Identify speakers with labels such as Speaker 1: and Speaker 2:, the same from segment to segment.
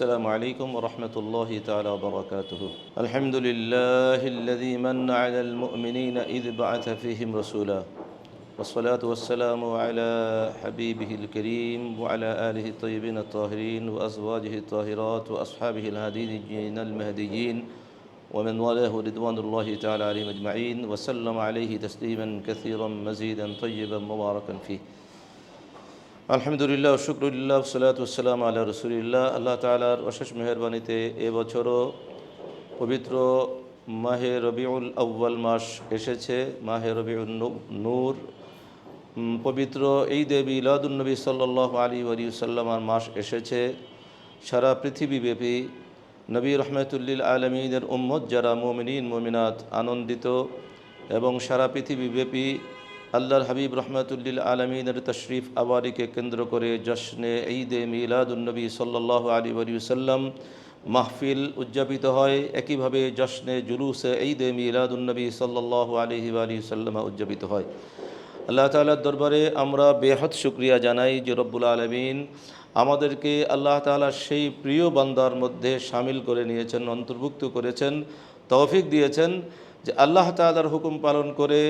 Speaker 1: السلام عليكم ورحمة الله تعالى وبركاته. الحمد لله الذي من على المؤمنين إذ بعث فيهم رسولا. والصلاة والسلام على حبيبه الكريم وعلى آله الطيبين الطاهرين وأزواجه الطاهرات وأصحابه الهاديين المهديين ومن والاه رضوان الله تعالى عليهم أجمعين وسلم عليه تسليما كثيرا مزيدا طيبا مباركا فيه. আলহামদুলিল্লাহ শুক্রুল্লাহ সালাতাম আল্লাহ রসুলিল্লাহ। আল্লাহ তালার অশেষ মেহরবানিতে এবছরও পবিত্র মাহে রবিউল আউ্বাল মাস এসেছে, মাহে রবিউল নূর। পবিত্র এই দেবী ইলাদুলনবী সাল্লাহ আলী আলী সাল্লামার মাস এসেছে। সারা পৃথিবীব্যাপী নবী রহমতুল্লিল আলমিনের উম্মত যারা মোমিনিন, মোমিনাত আনন্দিত এবং সারা পৃথিবীব্যাপী আল্লাহর হাবিব রহমতুল্লিল আলমিনের তশরিফ আবারিকে কেন্দ্র করে জশ্নে ঈদে মিলাদুলনবী সাল্লাহ আলী আলিউসাল্লাম মাহফিল উদযাপিত হয়। একইভাবে জশ্নে জুলুসে ঈদে মিলাদুলনবী সাল্লাহ আলহি আলিউসাল্লামা উদযাপিত হয়। আল্লাহ তালার দরবারে আমরা বেহদ শুক্রিয়া জানাই যে রব্বুল আলমিন আমাদেরকে আল্লাহ তালার সেই প্রিয় বান্দার মধ্যে সামিল করে নিয়েছেন, অন্তর্ভুক্ত করেছেন, তৌফিক দিয়েছেন যে আল্লাহ তালার হুকুম পালন করে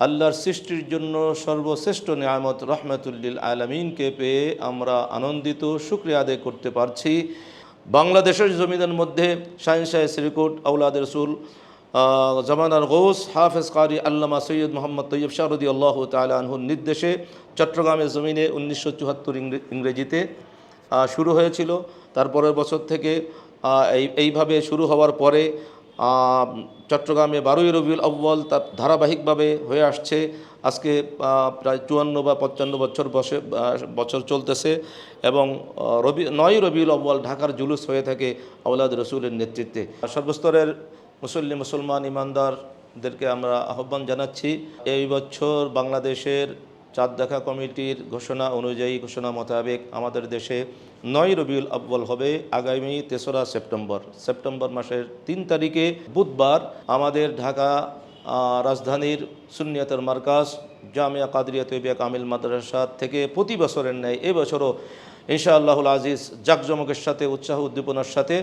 Speaker 1: আল্লাহর সৃষ্টির জন্য সর্বশ্রেষ্ঠ নিয়ামত রহমতুল্লিল আলমিনকে পেয়ে আমরা আনন্দিত, শুক্রিয়া আদায় করতে পারছি। বাংলাদেশের জমিদের মধ্যে শাহিন শাহ শ্রীকুট আউলাদ রসুল জামানার গৌস, হাফেজ কারি আল্লামা সৈয়দ মোহাম্মদ তৈয়ব শাহরুদি আল্লাহ তালা আনহুর নির্দেশে চট্টগ্রামের জমিনে উনিশশো চুয়াত্তর ইংরেজিতে শুরু হয়েছিল। তারপরের বছর থেকে এই, এইভাবে শুরু হওয়ার পরে চট্টগ্রামে বারোই রবিউল আব্বাল তার ধারাবাহিকভাবে হয়ে আসছে। আজকে প্রায় চুয়ান্ন বা পঞ্চান্ন বছর বসে বছর চলতেছে এবং রবি নয় রবিউল আব্বাল ঢাকার জুলুস হয়ে থাকে আউলাদ রসুলের নেতৃত্বে। সর্বস্তরের মুসল্লি, মুসলমান, ইমানদারদেরকে আমরা আহ্বান জানাচ্ছি, এই বছর বাংলাদেশের চাঁদ দেখা কমিটির ঘোষণা অনুযায়ী ঘোষণা মোতাবেক আমাদের দেশে নয় রবিউল আব্বাল হবে আগামী তেসরা সেপ্টেম্বর। সেপ্টেম্বর মাসের তিন তারিখে বুধবার আমাদের ঢাকা রাজধানীর সুন্নিয়তের মার্কাজ, জামিয়া কাদরিয়া তৈবিয়া কামিল মাদ্রাসা থেকে প্রতি বছরের ন্যায় এবছরও ইনশাআল্লাহুল আজিজ জাকজমকের সাথে, উৎসাহ উদ্দীপনার সাথে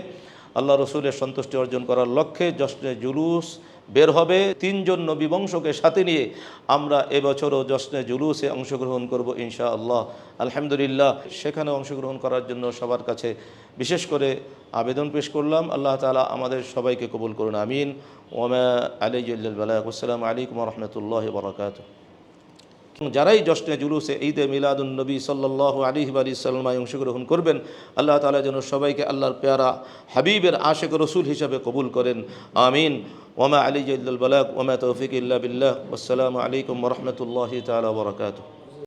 Speaker 1: আল্লাহ রসুলের সন্তুষ্টি অর্জন করার লক্ষ্যে জশ্নে জুলুস বের হবে। তিনজন নবী বংশকে সাথে নিয়ে আমরা এবছরও জশ্নে জুলুসে অংশগ্রহণ করব ইনশা আল্লাহ আলহামদুলিল্লাহ, সেখানে অংশগ্রহণ করার জন্য সবার কাছে বিশেষ করে আবেদন পেশ করলাম। আল্লাহ তালা আমাদের সবাইকে কবুল করুন, আমিন। ওমা আলিজুল্লাহ আসসালামু আলাইকুম রহমতুল্লাহ বরকাত যারাই জশ্নে জুলুসে ঈদে মিলাদুন নবী সাল্লাহ আলী আলী সাল্লামায় অংশগ্রহণ করবেন, আল্লাহ তালা যেন সবাইকে আল্লাহর পেয়ারা, হাবিবের আশেক রসুল হিসাবে কবুল করেন। আমিন। ওমা আলী জল্লাল বালাক ওমা তৌফিক ইল্লা বিল্লাহ। আসসালামু আলাইকুম রহমতুল্লাহ তালা বরকাত